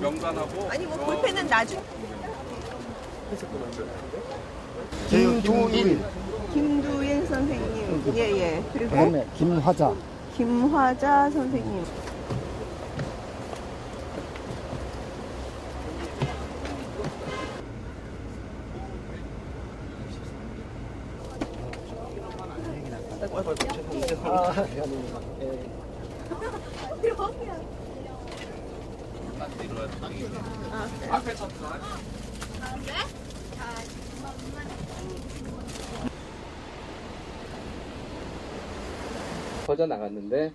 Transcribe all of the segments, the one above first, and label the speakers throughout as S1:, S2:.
S1: 명단하고
S2: 아니 뭐 볼펜은 나중.
S3: 김두인,
S2: 김두인 선생님. 예예. 그리고
S3: 그다음에 김화자,
S2: 김화자 선생님.
S3: 아, 미안합니다. 예.
S1: 앞에 쳤어.
S4: 퍼져 나갔는데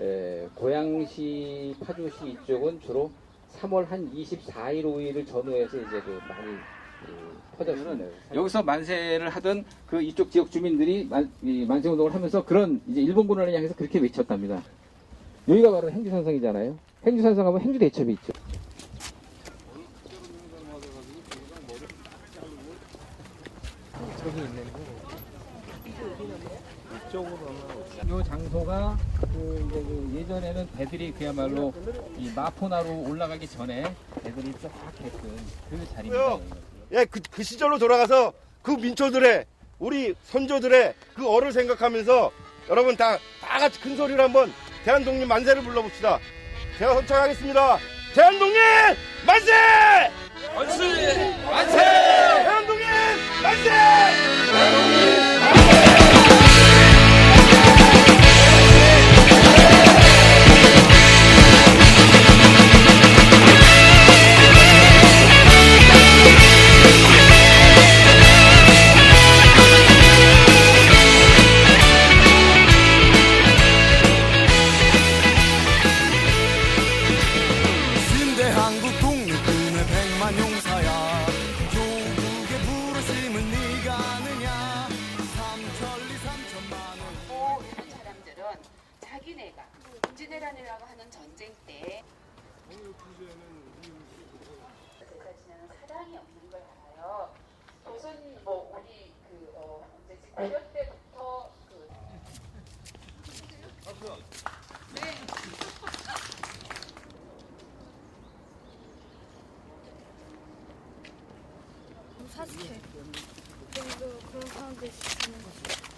S4: 에, 고양시, 파주시 이쪽은 주로 3월 한 24일, 5일을 전후해서 이제 그 많이 이, 퍼졌습니다. 여기서 만세를 하던 그 이쪽 지역 주민들이 만, 이 만세 운동을 하면서 그런 이제 일본군을 향해서 그렇게 외쳤답니다. 여기가 바로 행주산성이잖아요. 행주산성 하면 행주대첩이 있죠. 저기 있는 거. 이 장소가 그 이제 그 예전에는 배들이 그야말로 이 마포나루 올라가기 전에 배들이 쫙 했던 그 자리입니다.
S5: 예, 그, 그 시절로 돌아가서 그 민초들의 우리 선조들의 그 어를 생각하면서 여러분 다, 다 같이 큰 소리로 한번 대한독립 만세를 불러봅시다. 제가 선창하겠습니다. 대한독립 만세! 만세! 만세! 대한독립 만세!
S6: 신대한국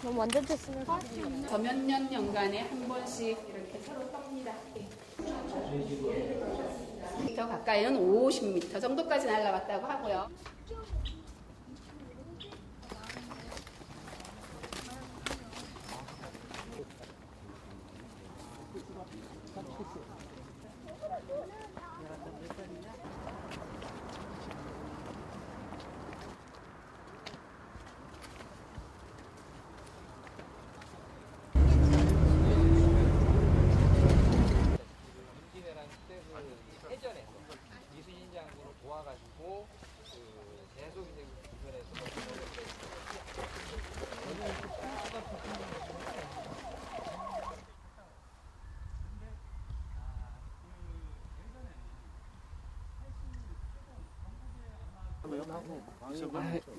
S7: 너무 완전 됐으면 좋겠어.
S8: 저몇 년 년간에 한 번씩 이렇게 서로 떱니다. 더 가까이는 50m 정도까지 날라왔다고 하고요.
S4: 임진왜란 때그 해전에서 이순신 장군을 도와가지고 그 계속 이제 그 주변에서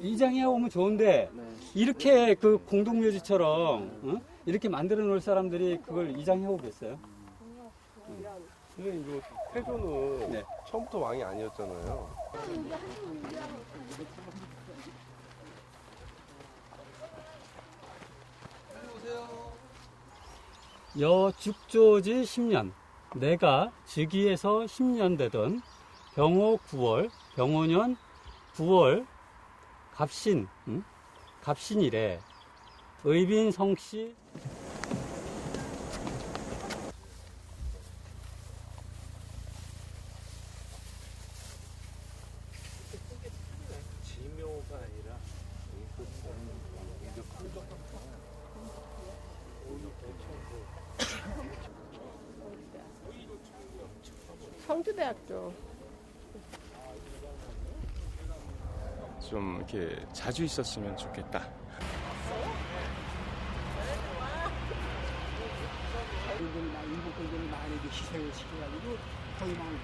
S9: 이장해 오면 좋은데 이렇게 그 공동묘지처럼 어? 이렇게 만들어 놓을 사람들이 그걸 이장해 오겠어요?
S10: 선생님, 이거 태조는
S9: 네.
S10: 처음부터 왕이 아니었잖아요.
S9: 여죽조지 10년 내가 즉위에서 10년 되던 병호 9월 병호년 9월 갑신 응? 갑신이래 의빈 성씨
S10: 지묘가 아니라
S2: 성주대학교.
S10: 좀 이렇게 자주 있었으면 좋겠다.
S3: 일본 군들이 많이 희생을 시켜가지고 거의 많이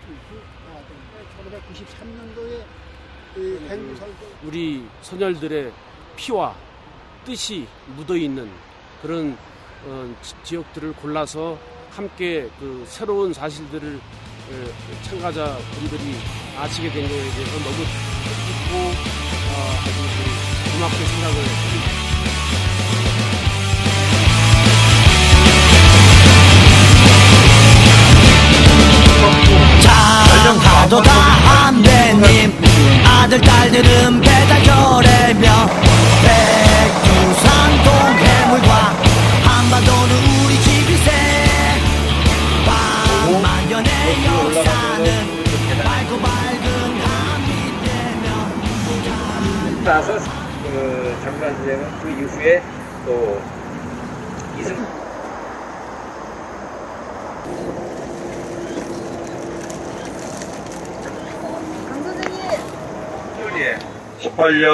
S3: 1993년도에 이 행설
S11: 우리 소녀들의 피와 뜻이 묻어 있는 그런 어, 지- 지역들을 골라서 함께 그 새로운 사실들을 어, 참가자 분들이 아시게 된 거에 대해서 너무 기쁘고 어, 아주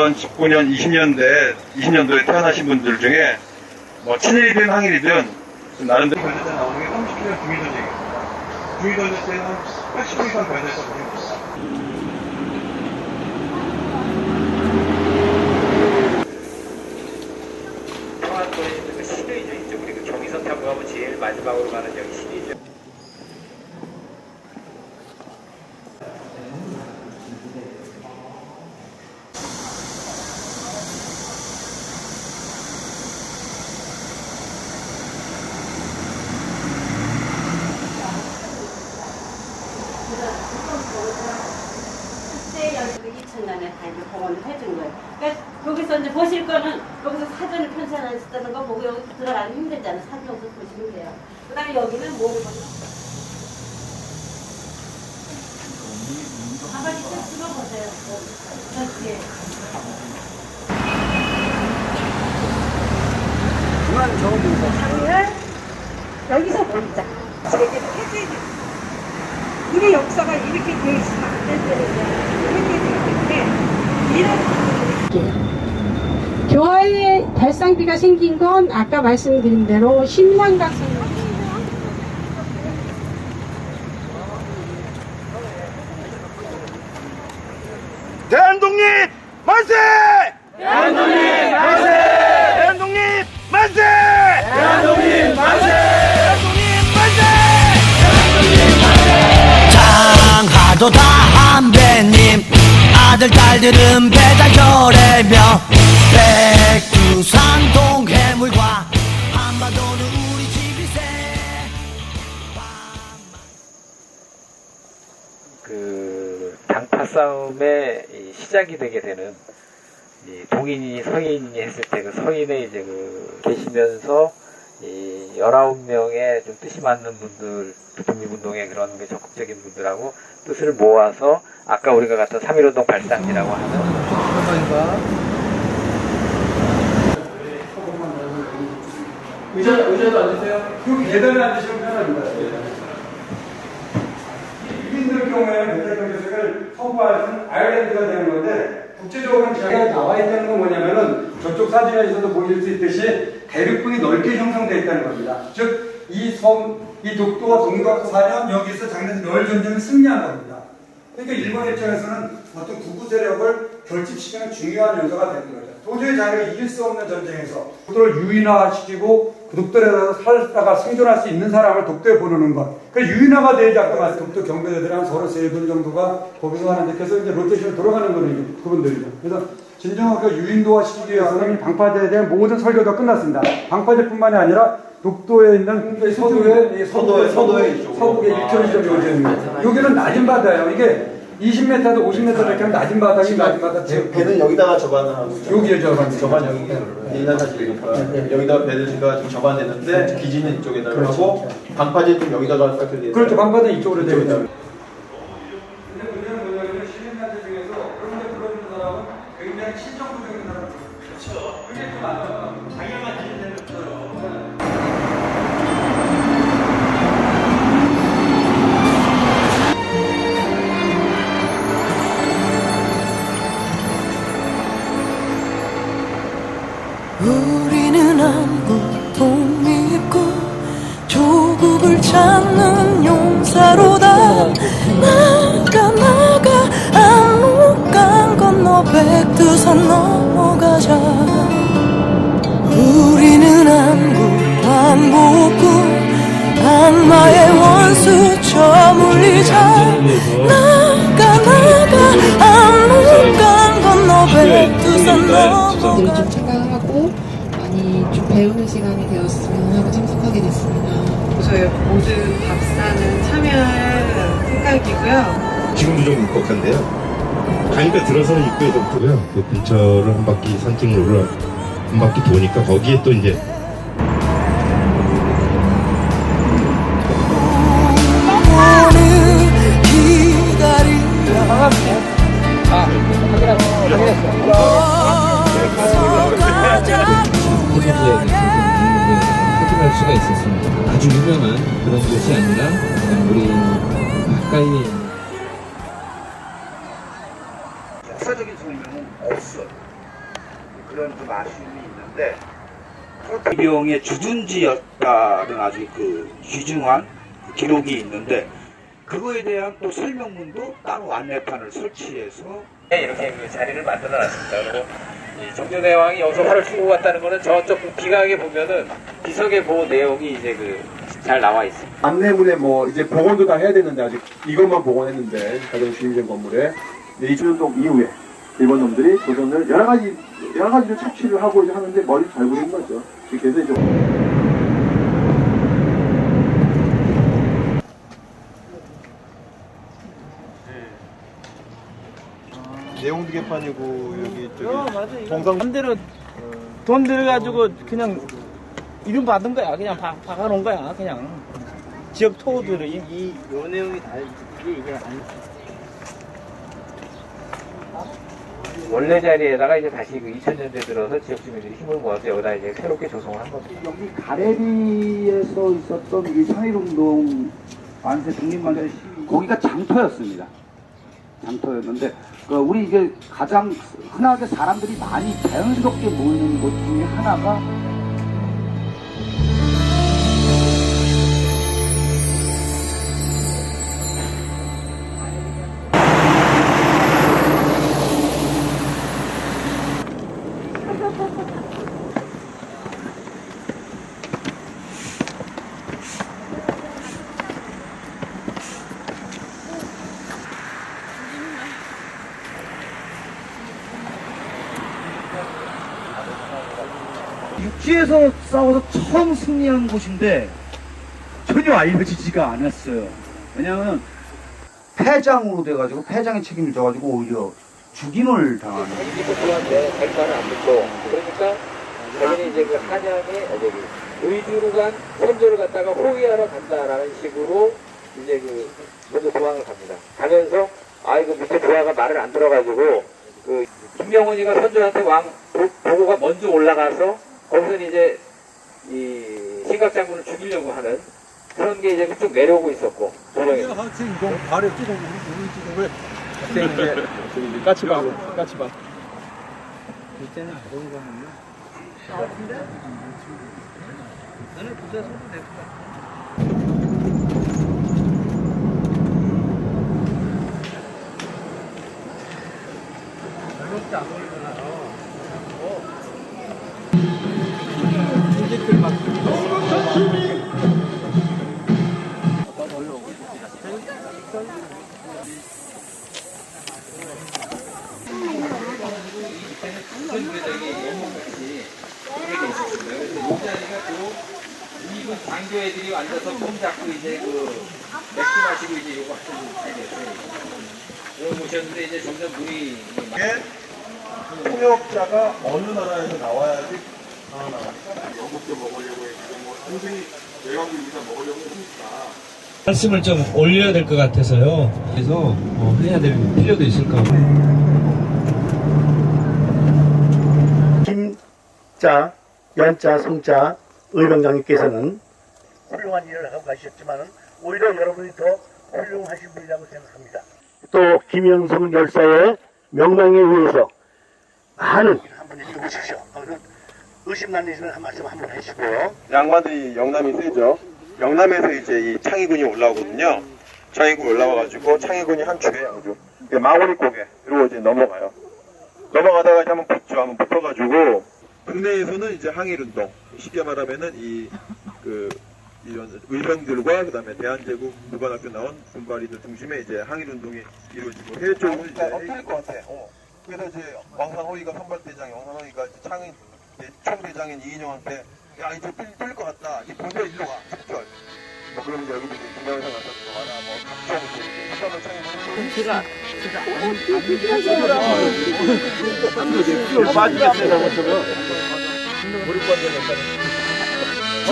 S12: 18년, 19년, 20년대, 20년도에 태어나신 분들 중에 뭐 친일이든 항일이든 좀 나름대로 변해서 나오는 게 30km 중위전쟁입니다. 중위전쟁 때는 80분 이상 변해서 보면 됩니다.
S4: 평안도에 있는 그 시내죠. 이쪽 우리 그 경의선 타고 가면 제일 마지막으로 가는 여기 시내죠.
S13: 그때 여기 2천년에 다 이제 복원을 해준 거예요. 그러니까 여기서 이제 보실 거는 여기서 사전을 편찬했다는 거 보고 여기 들어가기 힘들잖아요. 사진 여기서 보시면 돼요. 그 다음에 여기는 뭐를 보세요. 한번 이쪽 찍어보세요. 저기에.
S14: 장을 여기서 보자. 제대로 해줘야 돼. 우리 역사가 이렇게 돼 있으면 안 된다는 때문에 이런
S7: 교화의 발상비가 생긴 건 아까 말씀드린 대로 신랑각 선
S6: 아들 딸들은 배달 결례며 백두산 동해물과 한반도는 우리 집이세.
S4: 그 당파 싸움의 이 시작이 되게 되는 이 동인이 서인이 했을 때 그 서인에 이제 그 계시면서 이 19명의 좀 뜻이 맞는 분들 독립운동의 그런 게 적극적인 분들하고 뜻을 모아서 아까 우리가 갔던 3.1운동 발상지라고 하는
S9: 의자, 의자도 앉으세요. 여기 계단에 앉으시면 편합니다.
S15: 유민들 경우에는 메탈 경제색을 선포하는 아일랜드가 되는 건데 국제적으로는 제가 나와 있다는 건 뭐냐면은 저쪽 사진에서도 보일 수 있듯이 대륙분이 넓게 형성되어 있다는 겁니다. 즉 이 섬, 이 독도와 동독사는 여기서 작년 널 전쟁을 승리한 겁니다. 그러니까 일본 입장에서는 어떤 구구 세력을 결집시키는 중요한 요소가 되는 거죠. 도저히 자기가 이길 수 없는 전쟁에서 독도를 유인화시키고 그 독도에 서 살다가 생존할 수 있는 사람을 독도에 보내는 것. 그 유인화가 되지 않고 독도 경비대들이 한 33분 정도가 거기서 하는데 계속 이제 로테이션 돌아가는 거는 그분들이죠. 그래서 진정하게 유인도화 시키기 위해서는 방파제에 대한 모든 설교가 끝났습니다. 방파제뿐만이 아니라 독도에 있는 서도에 서도에 서도에 서북에 1km 정도 됩니다. 여기는 낮은 바다예요. 이게 20m도 50m 이렇게 하면 낮은 바닥이 낮은 바다.
S16: 배는 여기다가 접안을 하고 있죠.
S15: 여기에 접안.
S16: 접안 여기 옛날 사실이니까 여기다가 배를 지금 지금 접안됐는데 기지는 이쪽에다가 하고 방파제 좀 여기다가 딱 돼.
S15: 그렇죠. 방파제 이쪽으로 되어 있다.
S17: 꽤
S18: 좋고요.
S5: 그 근처를 한 바퀴 산책로를 한 바퀴 도니까 거기에 또 이제
S19: 이병의 주둔지였다는 아주 그 귀중한 기록이 있는데 그거에 대한 또 설명문도 따로 안내판을 설치해서
S4: 이렇게 그 자리를 만들어 놨습니다. 그리고 이 정조대 왕이 여기서 활을 쏘고 갔다는 거는 저쪽 그 비강에 보면은 비석의 보호 내용이 이제 그 잘 나와 있습니다.
S16: 안내문에 뭐 이제 복원도 다 해야 되는데 아직 이것만 복원했는데 가장 주인된 건물에 이제 이춘동 이후에 일본 놈들이 조선을 여러 가지 여러 가지로 착취를 하고 이제 하는데 머리 잘 부린 거죠. 그래서 이제
S10: 내용도 개판이고 여기 저기
S11: 어,
S10: 동상
S11: 맘대로 돈 들여가지고 그냥 이름 받은 거야. 그냥 박, 박아놓은 거야. 그냥. 지역 토호들은 이, 이, 요 내용이 다 이게, 이게 아니
S4: 원래 자리에다가 이제 다시 그 2000년대 들어서 지역 주민들이 힘을 모아서 여기다 이제 새롭게 조성을 한 겁니다.
S19: 여기 가래리에서 있었던 이 상일운동 만세 독립만세 거기가 장터였습니다. 장터였는데 그 우리 이게 가장 흔하게 사람들이 많이 자연스럽게 모이는 곳 중에 하나가 승리한 곳인데 전혀 알려지지가 않았어요. 왜냐하면 패장으로 돼가지고 패장의 책임을 져가지고 오히려 죽임을 당하는.
S4: 그한테 백발을 안 붙고 그러니까 자기는 이제 그 한양에 어, 저기 의주로 간 선조를 갖다가 호위하러 간다라는 식으로 이제 그 먼저 도항을 갑니다. 가면서 아 이거 밑에 도화가 말을 안 들어가지고 그 김명훈이가 선조한테 왕 보- 보고가 먼저 올라가서 거기서 이제 이 신각 장군을 죽이려고 하는 그런 게 이제 그쪽 내려오고 있었고 도령에
S10: 학생 이동 발에 찍어 우리 찍어 왜?
S11: 학생 이제 저기 까치방, 까치방. 이때는 그런 거 하면. 아, 근데? 나는 부자 손도 될것 같아. 안 보이 이제들 막.
S4: 이분 장교 애들이 앉아서 손 잡고 이제 그 맥주 마시고 이제 요거 자리였어요. 여기 모셨는데 이제 점점 물이
S10: 통역자가 어느 나라에서 나와야지 아, 나 영국도 먹으려고 했고 뭐 동생이 외곽을 여기다 먹으려고 하니까
S20: 말씀을 좀 올려야 될 것 같아서요. 그래서 어, 해야 될 필요도 있을까.
S21: 김자, 연자, 송자 의병장님께서는 훌륭한 일을 하고 가셨지만 오히려 여러분이 더 훌륭하신 분이라고 생각합니다. 또 김영성 열사의 명망에 의해서 많은 한번 읽어보십시오. 의심난 일은 한 말씀 한번 해주시고요.
S10: 양반들이 영남이 세죠. 영남에서 이제 이 창의군이 올라오거든요. 창의군 올라와가지고 창의군이 한 축에 양주. 마오리 고개 이러고 이제 넘어가요. 넘어가다가 이제 한번 붙죠. 한번 붙어가지고 국내에서는 이제 항일운동 쉽게 말하면은 이 그 이런 의병들과 그다음에 대한제국 무관학교 나온 군발이들 중심의 이제 항일 운동이 이루어지고 해외 쪽으로 이제 엎드릴 것 같아. 어. 그래서 이제 왕산호위가 선발대장, 왕산호위가 이제 총대장인 이인영한테 야 이제 뚫릴, 뚫릴 것 같다. 이 보내 일로 가. 특별. 뭐 그러면 이제 여기도 이제 김영선 와서 들어가나 뭐 각종 이제 수단을 창인.
S3: 제가
S22: 술 빠지겠어요.
S23: 무릎 뻗어냈다는.
S6: 신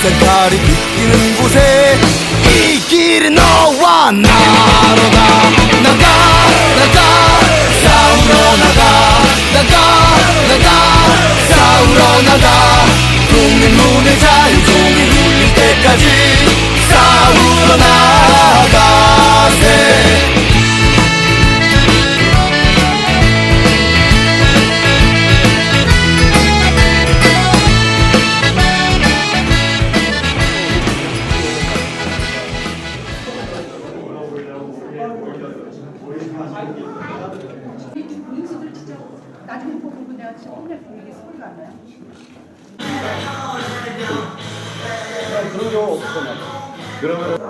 S6: 날쌘칼이 비끼는 곳에 이 길은 너와 나로다 나가 나가 싸우러 나가. 나가 나가 싸우러 나가. 독립문의 자유종이 울릴 때까지 싸우러 나가
S11: 나중에 보고 내가 진짜 맨날 보이게 소리가 안 나요.
S22: 그런 경우 없었나 그러면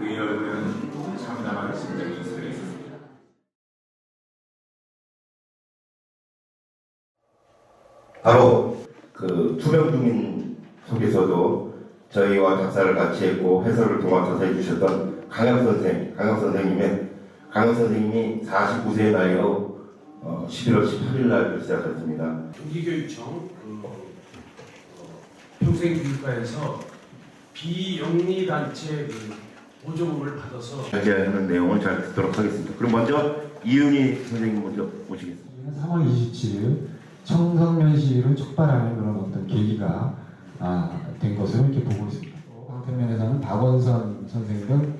S24: 의열은 참담한 심정이 있습니다.
S25: 바로 그 투명 주민 속에서도 저희와 작사를 같이 했고 해설을 도맡아서 해주셨던 강영 선생, 강영 선생님의 강영 선생님이 49세의 나이로 어, 11월 18일 날 시작했습니다.
S24: 경기교육청 그, 어, 평생교육과에서 비영리단체 그 보조금을 받아서
S25: 이야기하는 내용을 잘 듣도록 하겠습니다. 그럼 먼저 이윤희 선생님 먼저 모시겠습니다.
S26: 3월 27일 청성년 시위를 촉발하는 그런 어떤 계기가 아, 된 것으로 이렇게 보고 있습니다. 방태면에서는 박원선 선생 등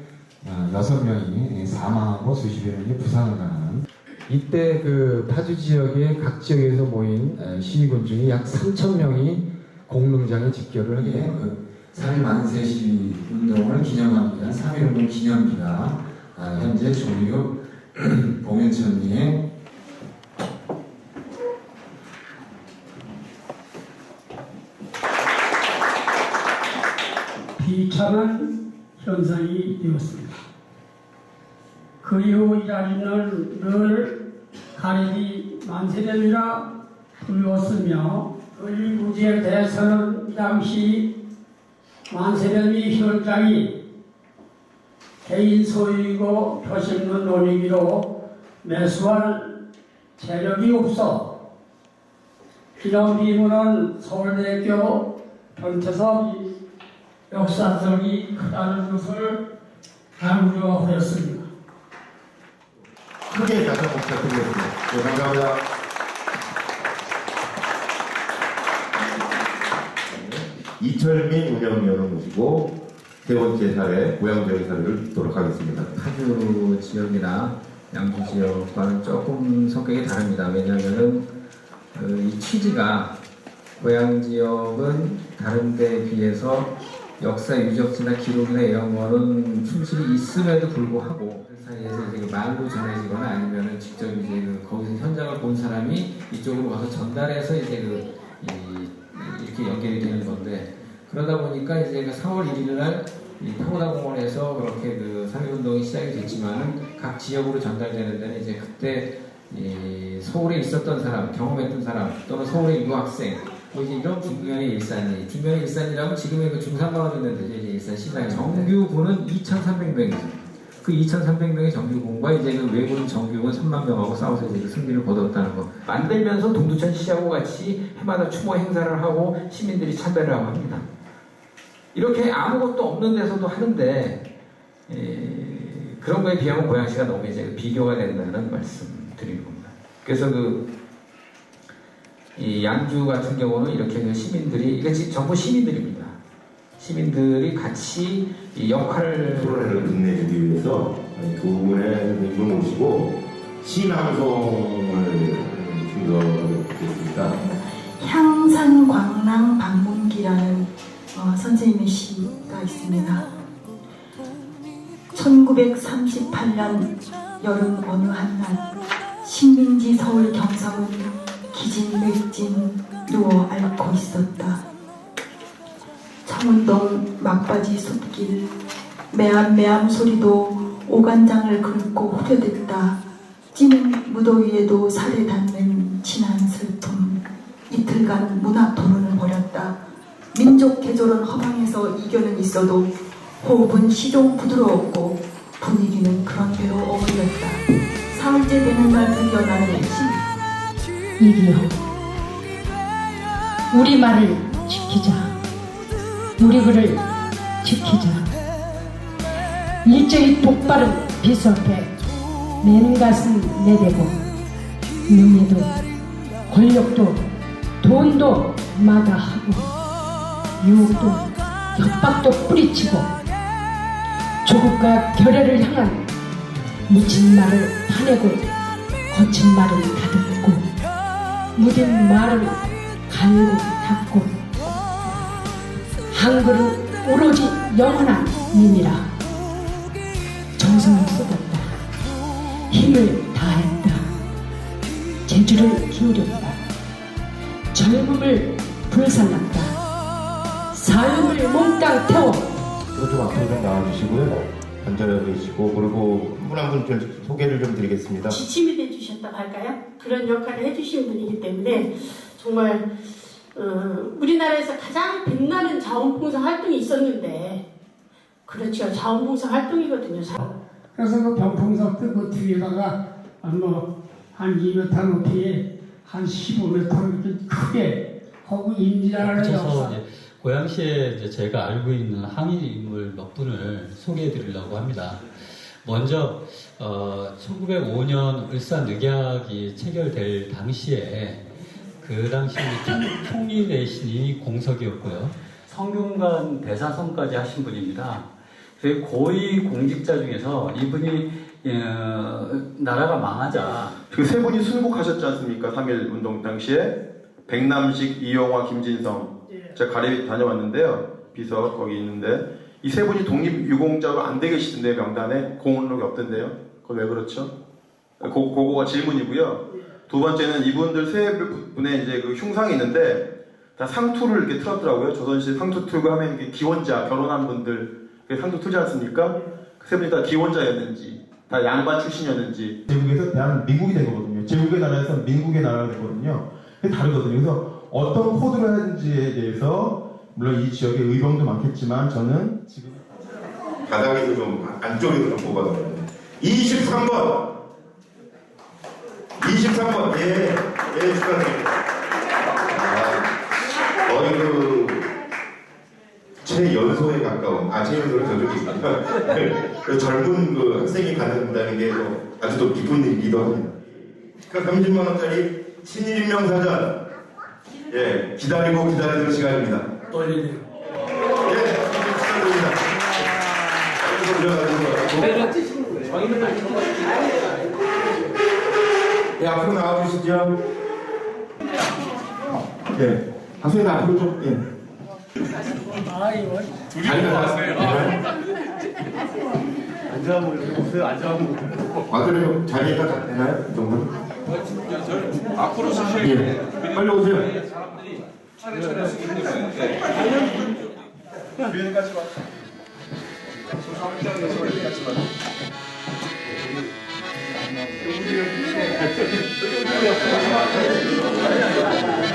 S26: 아, 여섯 명이 사망하고 수십여 명이 부상을 당하는 이때 그 파주 지역의 각 지역에서 모인 에, 시위군 중에 약 3천 명이 공릉장에 집결을 하게 된 그, 3일 만세 시위 운동을 기념합니다. 3일 운동 기념기가 아, 현재 종육 봉현천리에
S27: 비참한 현상이 되었습니다. 그 이후 이 자리는 늘 가리비 만세dem이라 불렸으며 의무지에 대해서는 이 당시 만세dem이 현장이 개인 소유이고 표심는 논의기로 매수할 재력이 없어 이런 비문은 서울대학교 변태섭 역사성이 크다는 것을 강조하였습니다.
S25: 크게 다시 한번 부탁드리겠습니다. 네, 감사합니다. 네, 이철민 운영위원을 모시고 세 번째 사례, 고향 지역 사례를 듣도록 하겠습니다.
S4: 파주 지역이나 양주 지역과는 조금 성격이 다릅니다. 왜냐하면은 그이 취지가 고향 지역은 다른 데 비해서 역사 유적지나 기록이나 이런 거는 충실히 있음에도 불구하고 그 사이에서 이제 그 말로 전해지거나 아니면은 직접 이제 그 거기서 현장을 본 사람이 이쪽으로 와서 전달해서 이제 그 이, 이 이렇게 연결이 되는 건데 그러다 보니까 이제 그 3월 1일 날이 타고다공원에서 그렇게 그 3.1운동이 시작이 됐지만은 각 지역으로 전달되는 데는 이제 그때 이 서울에 있었던 사람, 경험했던 사람 또는 서울의 유학생 뭐 이제 이런 중견의 일산이 중견의 일산이라면 지금의 그 중산마을 있는 데죠 이제 일산 시장에 정규군은 2,300명이죠. 그 2,300명의 정규군과 이제 그 외군 정규군 3만 명하고 싸워서 이제 그 승리를 거뒀다는 거. 만들면서 동두천 시하고 같이 해마다 추모 행사를 하고 시민들이 참배를 하고 합니다. 이렇게 아무것도 없는 데서도 하는데 에, 그런 거에 비하면 고양시가 너무 이제 비교가 된다는 말씀 드리는 겁니다. 그래서 그 이 양주 같은 경우는 이렇게 그 시민들이 이게 지- 전부 시민들입니다. 시민들이 같이 이 역할을
S25: 토론회를 끝내주기 위해서 두 분의 선생님을 모시고 시방송을 준비하겠습니다.
S28: 향산 광랑 방문기라는 어, 선생님의 시가 있습니다. 1938년 여름 어느 한낮 신민지 서울 경성은 기진맥진 누워 앓고 있었다. 청운동 막바지 숲길 매암매암 소리도 오간장을 긁고 후려댔다. 찌는 무더위에도 살에 닿는 진한 슬픔. 이틀간 문학 토론을 벌였다. 민족 개조론 허방에서 이견은 있어도 호흡은 시종 부드러웠고 분위기는 그런 대로 어울렸다. 사흘째 되는 날 드디어 나는 시
S7: 이기요. 우리 말을 지키자. 우리 글을 지키자. 일제히 똑바른 비석에 맨가슴 내대고 명예도 권력도 돈도 마다하고 유혹도 협박도 뿌리치고 조국과 결의를 향한 묻힌 말을 파내고 거친 말을 다듬고 무딘 말을 갈고 닦고 한글은 오로지 영원한 님이라. 정성을 쏟았다. 힘을 다했다. 재주를 기울였다. 젊음을 불살랐다. 삶을 몽땅 태워
S25: 이거 좀 앞으로 좀 나와주시고요. 앉아 계시고 그리고 한 분 한분좀 소개를 좀 드리겠습니다.
S29: 지침이 돼 주셨다고 할까요? 그런 역할을 해주신 분이기 때문에 정말 어, 우리나라에서 가장 빛나는 자원봉사 활동이 있었는데 그렇죠 자원봉사 활동이거든요.
S27: 그래서 그 병풍석 그 뒤에다가 뭐한 2m 높이에 한 15m 이렇게 크게
S9: 그래서
S27: 역사
S9: 이제 고양시에 이제 제가 알고 있는 항일 인물 몇 분을 소개해 드리려고 합니다. 먼저 어, 1905년 울산 늑약이 체결될 당시에 그 당시 총- 총리 대신이 공석이었고요. 성균관 대사선까지 하신 분입니다. 그 고위 공직자 중에서 이분이 어, 나라가 망하자
S30: 그 세 분이 순국하셨지 않습니까? 3.1 운동 당시에 백남식, 이용화, 김진성 제가 가리 다녀왔는데요. 비서 거기 있는데 이 세 분이 독립유공자로 안돼 계시던데 명단에 공언록이 없던데요. 그건 왜 그렇죠? 고, 그거가 질문이고요. 두 번째는 이분들 세 분의 이제 그 흉상이 있는데 다 상투를 이렇게 틀었더라고요. 조선시대 상투 틀고 하면 이게 기원자 결혼한 분들 그 상투 틀지 않습니까? 그 세 분이 다 기원자였는지 다 양반 출신이었는지
S31: 제국에서 대한민국이 된 거거든요. 제국의 나라에서 민국의 나라가 되거든요. 그게 다르거든요. 그래서 어떤 코드를 하는지에 대해서 물론 이 지역에 의병도 많겠지만 저는 지금
S25: 바닥에서 좀 안쪽에서 좀 뽑아서 23번. 23번. 예, 예 축하드립니다. 아, 그 최연소에 가까운 아 최연소는 저쪽에 있습니다. 그 젊은 그 학생이 갖는다는 게또 아주 또 기쁜 일이기도 합니다. 그러니까 30만 원짜리 친일인명 사전. 예 기다리고 기다리는 시간입니다.
S24: 떨리네요.
S25: 예 축하드립니다 예, 앞으로 나와주시죠. 예. 박수님 앞으로 좀, 예.
S27: 둘이
S25: 앉아보세요.
S27: 앉아보세요. 없어요.
S25: 앉아보세요. 아, 그래요? 아, 자리가 다 되나요? 이 정도?
S24: 저는 앞으로 서셔야
S25: 예. 돼요. 빨리 오세요.
S16: 사람들이 차례차례 쓰기 힘들어요. 위에까지
S6: 와. 소상장에서 여기까지 와. なんで。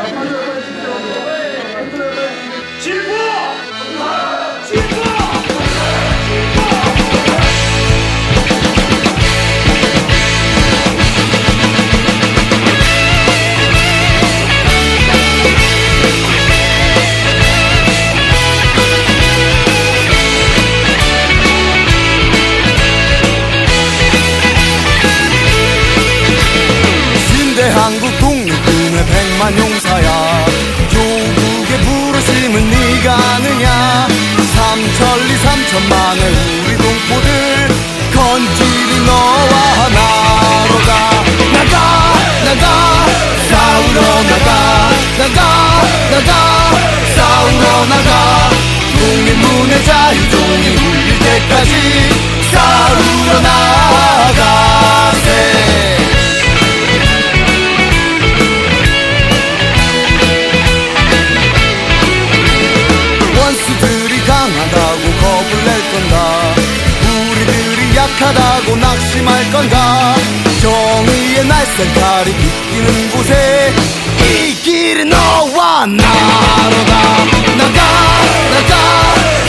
S6: 천만을 깜깜한 달이 비끼는 곳에 이 길은 너와 나로다 나가 나가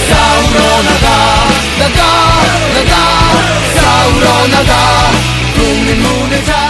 S6: 싸우러 나가. 나가 나가 싸우러 나가. 국민 무대 자